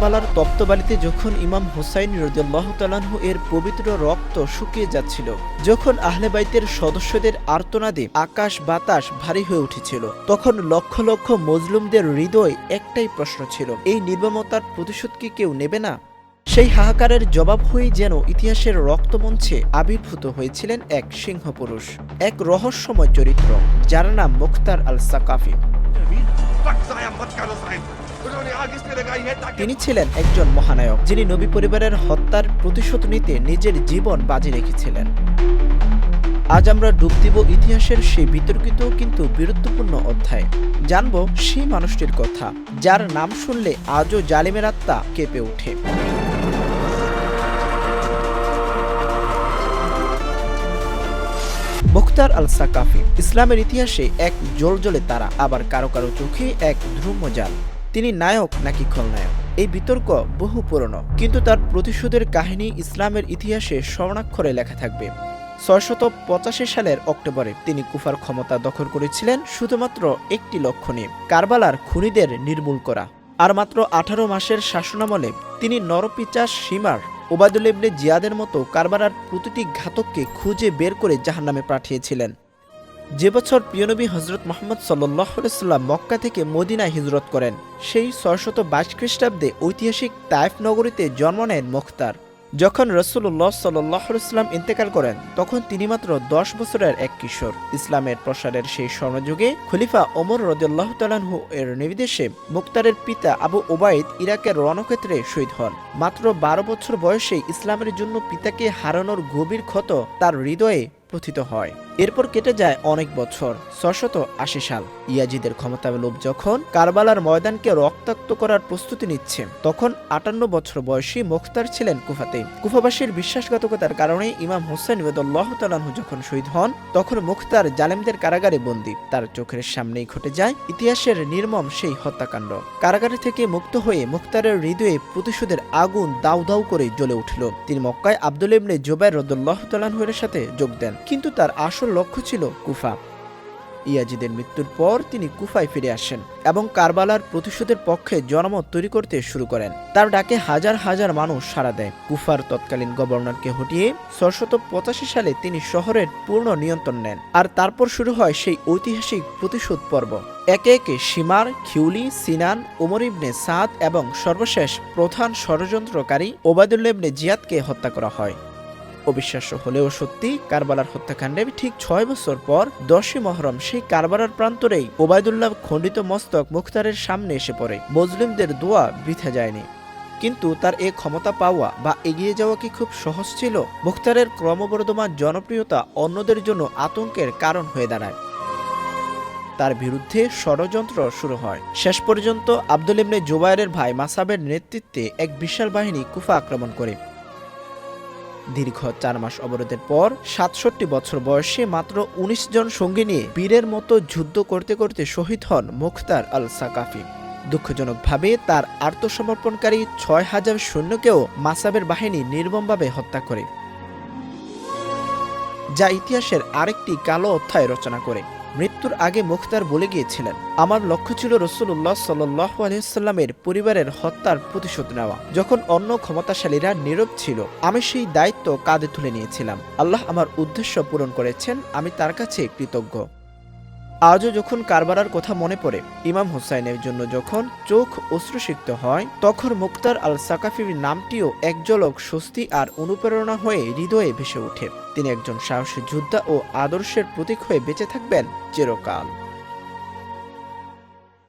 কারবালার তপ্তবালিতে যখন ইমাম হুসাইন রদিয়াল্লাহ তালাহু এর পবিত্র রক্ত শুকিয়ে যাচ্ছিল, যখন আহলে বাইতের সদস্যদের আর্তনাদে আকাশ বাতাস ভারী হয়ে উঠেছিল, তখন লক্ষ লক্ষ মজলুমদের হৃদয় একটাই প্রশ্ন ছিল, এই নির্মমতার প্রতিশোধ কি কেউ নেবে না? সেই হাহাকারের জবাব হয়েই যেন ইতিহাসের রক্তমঞ্চে আবির্ভূত হয়েছিলেন এক সিংহপুরুষ, এক রহস্যময় চরিত্র, যার নাম মুখতার আল সাকাফি তিনি ছিলেন একজন মহানায়ক, যিনি নবী পরিবারের হত্যার প্রতিশোধ নিতে নিজের জীবন বাজি রেখেছিলেন। আজ আমরা ডুব দিব ইতিহাসের সেই বিতর্কিত কিন্তু বীরত্বপূর্ণ অধ্যায়। জানব সেই মানুষটির কথা, যার নাম শুনলে আজও জালিমের আত্মা কেঁপে ওঠে। মুখতার আল সাকাফি ইসলামের ইতিহাসে এক জলজলে তারা, আবার কারও কারও চোখে এক ধ্রুমজাল তিনি নায়ক নাকি খলনায়ক? এই বিতর্ক বহু পুরনো, কিন্তু তার প্রতিশোধের কাহিনী ইসলামের ইতিহাসে স্বর্ণাক্ষরে লেখা থাকবে। ছয়শত পঁচাশি সালের অক্টোবরে তিনি কুফার ক্ষমতা দখল করেছিলেন শুধুমাত্র একটি লক্ষ্য নিয়ে, কারবালার খুনিদের নির্মূল করা। আর মাত্র আঠারো মাসের শাসনামলে তিনি নরপিচাস সীমার ওবায়দুল ইবনে জিয়াদের মতো কারবারার প্রতিটি ঘাতককে খুঁজে বের করে জাহান্নামে পাঠিয়েছিলেন। যে বছর প্রিয়নবী হজরত মোহাম্মদ সাল্লাম মক্কা থেকে মদিনায় হিজরত করেন, সেই ছয়শত বাইশ খ্রিস্টাব্দে ঐতিহাসিক তাইফ নগরীতে জন্ম নেন মুখতার। যখন রসুল্লাহ সাল্লাম ইন্তেকাল করেন, তখন তিনি মাত্র দশ বছরের এক কিশোর। ইসলামের প্রসারের সেই স্বর্ণযুগে খলিফা ওমর রদুল্লাহ তালাহু এর নির্দেশে মুক্তারের পিতা আবু ওবায়দ ইরাকের রণক্ষেত্রে শহীদ হন। মাত্র বারো বছর বয়সে ইসলামের জন্য পিতাকে হারানোর গভীর ক্ষত তার হৃদয়ে প্রথিত হয়। এরপর কেটে যায় অনেক বছর ছশত আশি সাল। ইয়াজিদের ক্ষমতা লোভ যখন কারবালার ময়দানকে রক্তাক্ত করার প্রস্তুতি নিচ্ছে, তখন আটান্ন বছর বয়সী মুখতার ছিলেন কুফাতে। কুফাবাসীর বিশ্বাসঘাতকতার কারণে ইমাম হোসেন তালাহু যখন শহীদ হন, তখন মুখতার জালেমদের কারাগারে বন্দী। তার চোখের সামনেই ঘটে যায় ইতিহাসের নির্মম সেই হত্যাকাণ্ড। কারাগারে থেকে মুক্ত হয়ে মুখতারের হৃদয়ে প্রতিশোধের আগুন দাউ দাউ করে জ্বলে উঠল। তিনি মক্কায় আব্দুল ইবনে জোবাইর রদুল্লাহ তালাহুয়ের সাথে যোগ দেন, কিন্তু তার আসল লক্ষ্য ছিল কুফা। ইয়াজিদের মৃত্যুর পর তিনি কুফায় ফিরে আসেন এবং কারবালার প্রতিশোধের পক্ষে জনমত তৈরি করতে শুরু করেন। তার ডাকে হাজার হাজার মানুষ সাড়া দেয়। কুফার তৎকালীন গভর্নরকে হটিয়ে ছশত পঁচাশি সালে তিনি শহরের পূর্ণ নিয়ন্ত্রণ নেন আর তারপর শুরু হয় সেই ঐতিহাসিক প্রতিশোধ পর্ব। একে একে সীমার, খিউলি, সিনান, ওমর ইবনে সাদ এবং সর্বশেষ প্রধান ষড়যন্ত্রকারী ওবায়দুল্লাহ ইবনে জিয়াদকে হত্যা করা হয়। অবিশ্বাস্য হলেও সত্যি কারবালার হত্যাকাণ্ডে ঠিক ছয় বছর পর দশই মহরম সেই কারবালার প্রান্তরেই ওবায়দুল্লাহ খণ্ডিত মস্তক মুখতারের সামনে এসে পড়ে। মুসলিমদের দোয়া বৃথা যায়নি। কিন্তু তার এ ক্ষমতা পাওয়া বা এগিয়ে যাওয়া কি খুব সহজ ছিল? মুখতারের ক্রমবর্ধমান জনপ্রিয়তা অন্যদের জন্য আতঙ্কের কারণ হয়ে দাঁড়ায়। তার বিরুদ্ধে ষড়যন্ত্র শুরু হয়। শেষ পর্যন্ত আব্দুল ইমনে জুবাইরের ভাই মাসাবের নেতৃত্বে এক বিশাল বাহিনী কুফা আক্রমণ করে। দীর্ঘ চার মাস অবরোধের পর সাতষট্টি বছর বয়সে মাত্র ১৯ জন সঙ্গী নিয়ে বীরের মতো যুদ্ধ করতে করতে শহীদ হন মুখতার আল সাকাফি। দুঃখজনকভাবে তার আত্মসমর্পণকারী ছয় হাজার সৈন্যকেও মাসাবের বাহিনী নির্মমভাবে হত্যা করে। যা ইতিহাসের আরেকটি কালো অধ্যায় রচনা করে। মৃত্যুর আগে মুখতার বলে গিয়েছিলেন। আমার লক্ষ্য ছিল রসুল্লাহ সাল্লাহ আলহিসাল্লামের পরিবারের হত্যার প্রতিশোধ নেওয়া। যখন অন্য ক্ষমতাশালীরা নীরব ছিল, আমি সেই দায়িত্ব কাঁধে তুলে নিয়েছিলাম। আল্লাহ আমার উদ্দেশ্য পূরণ করেছেন, আমি তার কাছে কৃতজ্ঞ। আজও যখন কারবারার কথা মনে পড়ে, ইমাম হুসাইনের জন্য যখন চোখ অশ্রুসিক্ত হয়, তখন মুক্তার আল সাকাফির নামটিও একজলক স্বস্তি আর অনুপ্রেরণা হয়ে হৃদয়ে ভেসে ওঠে। তিনি একজন সাহসী যোদ্ধা ও আদর্শের প্রতীক হয়ে বেঁচে থাকবেন চিরকাল।